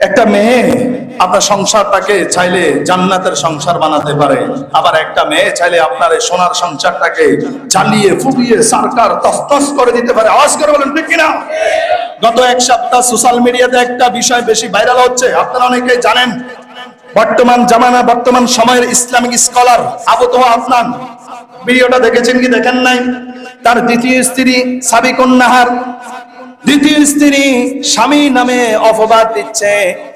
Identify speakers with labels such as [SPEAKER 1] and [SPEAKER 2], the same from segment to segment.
[SPEAKER 1] একটা মেয়ে আপনার সংসারটাকে চাইলে জান্নাতের সংসার বানাতে পারে। আবার একটা মেয়ে চাইলে আপনার এই সোনার সংসারটাকে জ্বালিয়ে ফুবিয়ে সরকার, তস্তস করে দিতে পারে। আওয়াজ করে বলেন, ঠিক কিনা? গত এক সপ্তাহ সোশ্যাল মিডিয়াতে একটা বিষয় বেশি ভাইরাল হচ্ছে। আপনারা অনেকেই জানেন, বর্তমান জামানা, বর্তমান সময়ের ইসলামিক স্কলার আবু তোহা আফনান ভিডিওটা দেখেছেন কি? দেখেন নাই? তার দ্বিতীয় স্ত্রী সাবিকুন নাহার দ্বিতীয় স্ত্রী স্বামী নামে অপবাদ দিচ্ছে।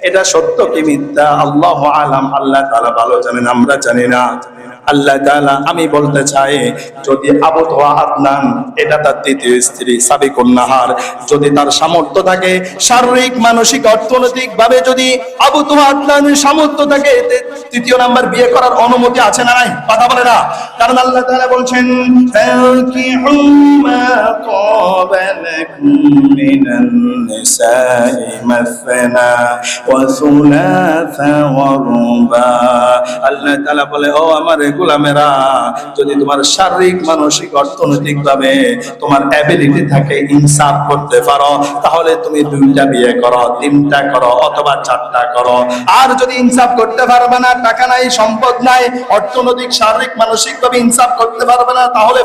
[SPEAKER 1] এটা সত্য কি মিথ্যা? আল্লাহ আলাম। আল্লাহ তালা ভালো জানেন, আমরা জানি না। আল্লাহ তাআলা আমি বলতে চাই, যদি আবু তোহা আদনান এটা তার দ্বিতীয় স্ত্রী সাবিকুন নাহার। যদি তার সামর্থ্য থাকে, শারীরিক, মানসিক অর্থনৈতিক ভাবে যদি আবু তোহা আদনানের সামর্থ্য থাকে তৃতীয় নাম্বার বিয়ে করার অনুমতি আছে না নাই? কথা বলে না। কারণ আল্লাহ তাআলা বলছেন আল্লাহ বলে, ও আমার গোলামেরা, যদি তোমার শারীরিক, মানসিক অর্থনৈতিক ভাবে তোমার অ্যাবিলিটি থাকে ইনসাফ করতে পারো, তাহলে তুমি দুইটা বিয়ে করো, তিনটা করো, অথবা চারটা করো। আর যদি ইনসাফ করতে পারবে না, টাকা নাই, সম্পদ নাই, অর্থনৈতিক, শারীরিক মানসিক ভাবে ইনসাফ করতে পারবে না, তাহলে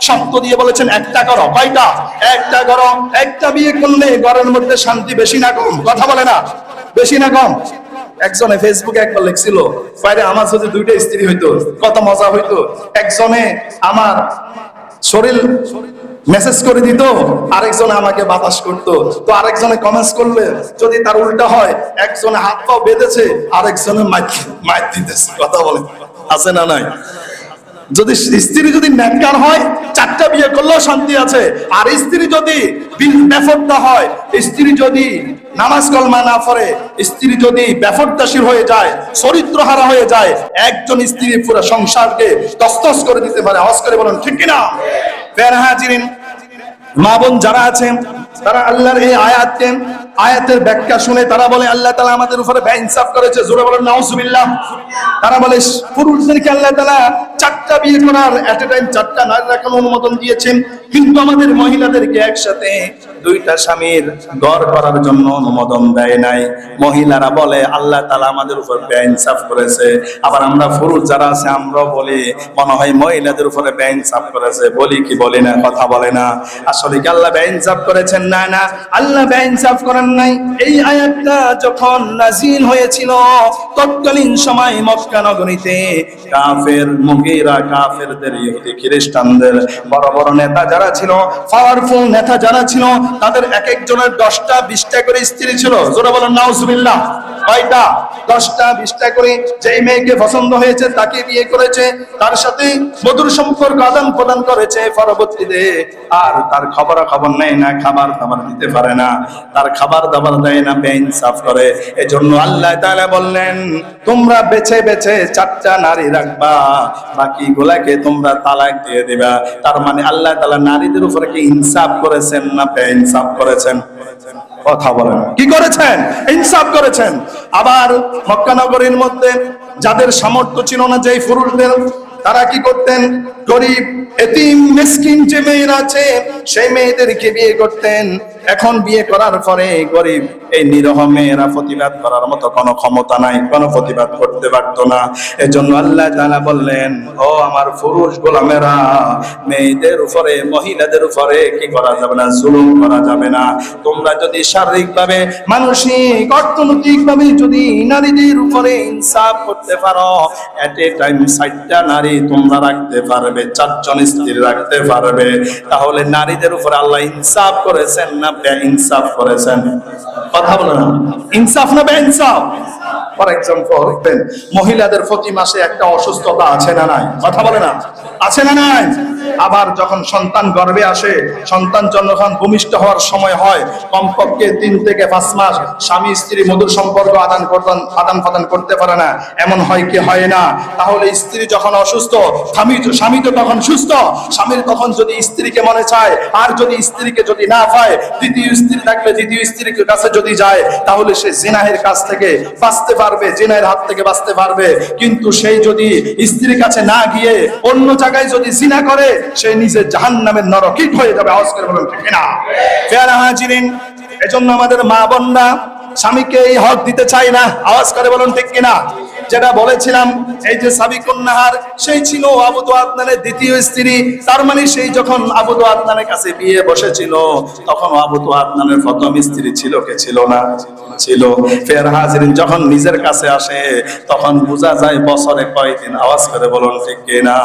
[SPEAKER 1] শব্দ দিয়ে বলেছেন, একটা করো। কয়টা? একটা করো। একটা বিয়ে করলে ঘরের মধ্যে শান্তি বেশি না কম? কথা বলে না? বেশি না কম? একজনে ফেসবুকে একবার লিখছিল বাইরে আমার যদি দুইটা স্ত্রী হইতো, কত মজা হইতো। একজনে আমার শরীর মেসেজ করে দিত, আরেকজনে আমাকে বাতাস করতো। তো আরেকজনে কমেন্টস করলে, যদি তার উল্টা হয়, একজনে হাত পাও বেঁধেছে, আরেকজনে মাইক দিতেছে। কথা বলে আছে না নাই? যদি স্ত্রী যদি ন্যাক্কার হয় চারটা বিয়ে করলেও শান্তি আছে। আর স্ত্রী যদি বেফরদা হয়, স্ত্রী যদি নামাজ কলমা না পড়ে, স্ত্রী যদি বেফরদাসীর হয়ে যায় চরিত্র হারা হয়ে যায়, একজন স্ত্রী পুরো সংসারকে তস্তস করে দিতে পারে। আওয়াজ করে বলুন, ঠিক কিনা? ফের হাজিরিন মা বোন যারা আছেন, তারা আল্লাহর এই আয়াতকে আয়াতের ব্যাখ্যা শুনে তারা বলে, আল্লাহ তালা আমাদের উপরে ইনসাফ করেছে। জোরে বলেন নাউসুবিল্লাহ তারা বলে, পুরুষদেরকে আল্লাহ তালা চারটা বিয়ে করার এট এ টাইম চারটা নারী রাখার অনুমোদন দিয়েছেন। কিন্তু আমাদের মহিলাদেরকে একসাথে দুইটা স্বামীর গড় করার জন্য অনুমোদন দেয় নাই। মহিলারা বলে, আল্লাহ তালা আমাদের উপর ইনসাফ করেছে। আবার আমরা পুরুষ যারা আছে, আমরাও বলি, মনে হয় মহিলাদের উপরে ইনসাফ করেছে। বলি কি, বলি না, কথা বলে না। আসলে কি আল্লাহ ইনসাফ করেছেন? না না। আল্লাহ ইনসাফ করেন নাই। এই আয়াতটা যখন নাজিল হয়েছিল, তৎকালীন সময় মক্কা নগরীতে কাফের, মুগিরা, কাফেরদের, ইহুদি, খ্রিস্টানদের বড় বড় নেতা যারা ছিল পাওয়ারফুল নেতা যারা ছিল, তাদের এক একজনের দশটা বিশটা করে স্ত্রী ছিল। জোরে বলেন, নাউজুবিল্লাহ। কয়টা? দশটা বিশটা করে যেই মেয়েকে পছন্দ হয়েছে, তাকে বিয়ে করেছে, তার সাথে মধুর সম্পর্ক আদান প্রদান করেছে পরবর্তীতে। আর তার খবর খবর নেয় না, খাবার দাবার দিতে পারে না। তার খাবার দাবার দেয় না বেইনসাফ করে। এজন্য আল্লাহ তাআলা বললেন, তোমরা বেছে বেছে চারটা নারী রাখবা, বাকি গুলাকে তোমরা তালাক দিয়ে দিবা। তার মানে আল্লাহ তাআলা নারীদের উপরে কি ইনসাফ করেছেন না বেইনসাফ করেছেন? কথা বলেন। কি করেছেন? ইনসাফ করেছেন। আবার মক্কা নগরীর মধ্যে যাদের সামর্থ্য ছিল না, যেই পুরুষদের তারা কি করতেন? গরিব, এতিম, মিসকিন যে মেয়েরা আছে, সেই মেয়েদেরকে বিয়ে করতেন। এখন বিয়ে করার পরে গরিব, এই নিরহ মেয়েরা প্রতিবাদ করার মতো কোনো ক্ষমতা নাই, কোনো প্রতিবাদ করতে পারতো না। এজন্য আল্লাহ তাআলা বললেন, ও আমার পুরুষ গোলামেরা, মেয়েদের উপরে, মহিলাদের উপরে কি করা যাবে না, জুলুম করা যাবে না। তোমরা যদি শারীরিক ভাবে মানসিক অর্থনৈতিক ভাবে যদি নারীদের উপরে ইনসাফ করতে পারো এট এ টাইম ষাটটা নারী তোমরা রাখতে পারবে, চারজন স্ত্রী রাখতে পারবে। তাহলে নারীদের উপর আল্লাহ ইনসাফ করেছেন না বে ইনসাফ করেছেন? কথা বলে না। ইনসাফ না বে ইনসাফ ফর এক্সাম্পল দেখবেন, মহিলাদের প্রতি মাসে একটা অসুস্থতা আছে না নাই? কথা বলে না? আছে না নাই? আবার যখন সন্তান গর্ভে আসে, সন্তান যখন ভূমিষ্ঠ হওয়ার সময় হয়, কমপক্ষে তিন থেকে পাঁচ মাস স্বামী, স্ত্রী মধুর সম্পর্ক আদান প্রদান আদান প্রদান করতে পারে না। এমন হয় কি হয় না? তাহলে স্ত্রী যখন অসুস্থ, স্বামী স্বামী তো তখন সুস্থ। স্বামীর তখন যদি স্ত্রীকে মনে চায়, আর যদি স্ত্রীকে যদি না পায়, দ্বিতীয় স্ত্রী থাকলে দ্বিতীয় স্ত্রীর কাছে যদি যায়, তাহলে সে জিনাহের কাছ থেকে বাঁচতে পারবে জিনের হাত থেকে বাঁচতে পারবে। কিন্তু সেই যদি স্ত্রীর কাছে না গিয়ে অন্য জায়গায় যদি জিনা করে, সে নিজে জাহান নামের নরকিক হয়ে যাবে। আওয়াজ করে বলুন, ঠিক না হাজিরিন এজন্য আমাদের মা বোনরা স্বামীকে এই হক দিতে চাই না। আওয়াজ করে বলুন, ঠিক কিনা? যেটা বলেছিলাম, এই যে সাবিকুন নাহার, সেই ছিল আবু তো আদনানের দ্বিতীয় স্ত্রী। তার মানে সেই যখন আবু তো আদনানের কাছে বিয়ে বসেছিল তখন আবু তো আদনানের প্রথম স্ত্রী ছিল কে ছিল না? ছিল। ফের হাজরিন যখন নিজের কাছে আসে, তখন বোঝা যায় বছরে কয়েকদিন আওয়াজ করে বলুন ঠিক কিনা।